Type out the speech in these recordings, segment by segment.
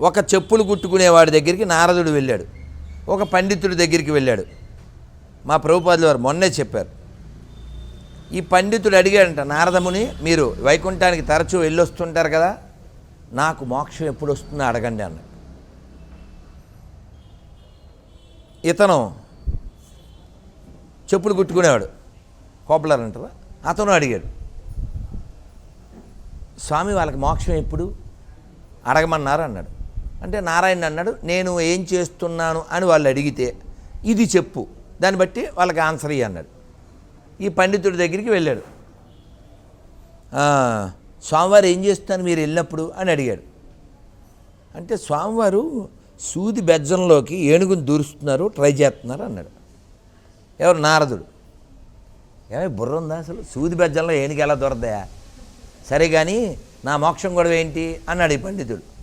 ఒక చెప్పులు కుట్టుకునేవాడి దగ్గరికి నారదుడు వెళ్ళాడు. ఒక పండితుడి దగ్గరికి వెళ్ళాడు. మా ప్రభుపాదులు వారు మొన్నే చెప్పారు. ఈ పండితుడు అడిగాడంట నారదముని మీరు వైకుంఠానికి తరచూ వెళ్ళొస్తుంటారు కదా? నాకు మోక్షం ఎప్పుడు వస్తుందో అడగండి అన్న ఇతను చెప్పులు కుట్టుకునేవాడు. కోపలర్ అంటారా? అతను అడిగాడు స్వామి వాళ్ళకి మోక్షం ఎప్పుడు? అడగమన్నారు? అన్నాడు. అంటే నారాయణ అన్నాడు నేను ఏం చేస్తున్నాను? అని వాళ్ళు అడిగితే ఇది చెప్పు. దాన్ని బట్టి వాళ్ళకి ఆన్సర్ ఇయ్యి అన్నాడు ఈ పండితుడి దగ్గరికి వెళ్ళాడు. స్వామివారు ఏం చేస్తాను మీరు వెళ్ళినప్పుడు? అని అడిగాడు. అంటే స్వామివారు సూది బెజ్జంలోకి ఏనుగుని దూరుస్తున్నారు ట్రై చేస్తున్నారు అన్నాడు. ఎవరు? నారదుడు. ఏమై బుర్ర ఉందా అసలు? సూది బెజ్జంలో ఏనుగు ఎలా దొరదయా సరే కానీ నా మోక్షం గొడవ ఏంటి? అన్నాడు ఈ పండితుడు.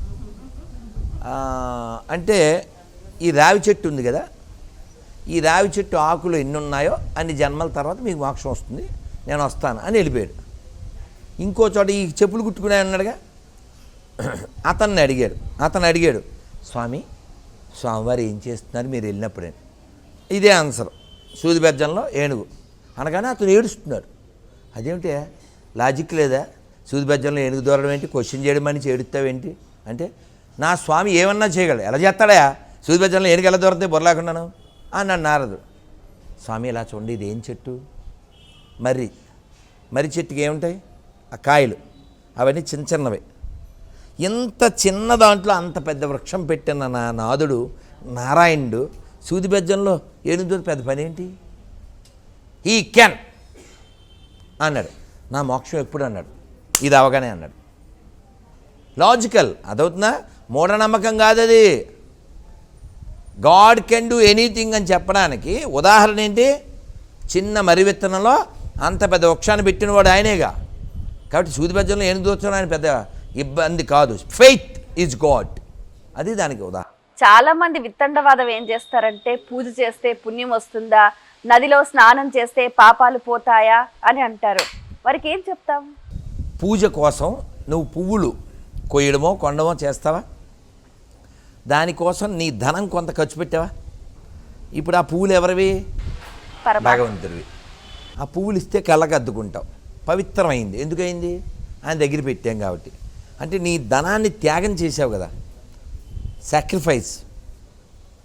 అంటే ఈ రావి చెట్టు ఉంది కదా ఈ రావి చెట్టు ఆకులు ఎన్ని ఉన్నాయో అన్ని జన్మల తర్వాత మీకు మోక్షం వస్తుంది నేను వస్తాను అని వెళ్ళిపోయాడు. ఇంకో చోట ఈ చెప్పులు కుట్టుకునే అన్నాడుగా. అతన్ని అడిగాడు అతను అడిగాడు స్వామి స్వామివారు ఏం చేస్తున్నారు మీరు వెళ్ళినప్పుడే? ఇదే ఆన్సర్ సూదిబెజ్జంలో ఏనుగు. అనగానే అతను ఏడుస్తున్నాడు. అదేమిటి లాజిక్ లేదా? సూదిబెజ్జంలో ఏనుగు దూరడం ఏంటి? క్వశ్చన్ చేయడం అని చేడుతావేంటి అంటే నా స్వామి ఏమన్నా చేయగలడు. ఎలా చేస్తాడా? సూది బెజ్జంలో ఏనుగు ఎలా దొరుకుతాయి? బొరలేకుండాను అన్నాడు నారదుడు స్వామి ఇలా చూడండి ఇది ఏం చెట్టు? మర్రి. మర్రి చెట్టుకి ఏముంటాయి? ఆ కాయలు. అవన్నీ చిన్న చిన్నవి. ఇంత చిన్న దాంట్లో అంత పెద్ద వృక్షం పెట్టిన నా నాదుడు నారాయణుడు సూది బెజ్జంలో ఏనుగుతో పెద్ద పని ఏంటి? ఈ క్యాన్ అన్నాడు. నా మోక్షం ఎప్పుడు? అన్నాడు. ఇది అవగానే అన్నాడు. లాజికల్. అదవుతుందా? మూఢనమ్మకం కాదు అది గాడ్ కెన్ డూ ఎనీథింగ్ అని చెప్పడానికి ఉదాహరణ ఏంటి? చిన్న మర్రి విత్తనంలో అంత పెద్ద వృక్షాన్ని పెట్టినవాడు ఆయనేగా. కాబట్టి సూది బెజ్జంలో ఏనుగు దూర్చడం ఆయన పెద్ద ఇబ్బంది కాదు. ఫెయిత్ ఈజ్ గాడ్ అది దానికి ఉదాహరణ చాలా మంది విత్తండవాదం ఏం చేస్తారంటే పూజ చేస్తే పుణ్యం వస్తుందా? నదిలో స్నానం చేస్తే పాపాలు పోతాయా? అని అంటారు. వారికి ఏం చెప్తాం? పూజ కోసం నువ్వు పువ్వులు కొయ్యడమో కొండమో చేస్తావా? దానికోసం నీ ధనం కొంత ఖర్చు పెట్టావా? ఇప్పుడు ఆ పువ్వులు ఎవరివి? భగవంతుడివి. ఆ పువ్వులు ఇస్తే కళ్ళకు అద్దుకుంటావు పవిత్రమైంది. ఎందుకయింది? ఆయన దగ్గర పెట్టాం కాబట్టి. అంటే నీ ధనాన్ని త్యాగం చేసావు కదా. సాక్రిఫైస్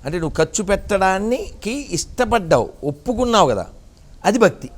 అంటే నువ్వు ఖర్చు పెట్టడానికి ఇష్టపడ్డావు. ఒప్పుకున్నావు కదా. అది భక్తి.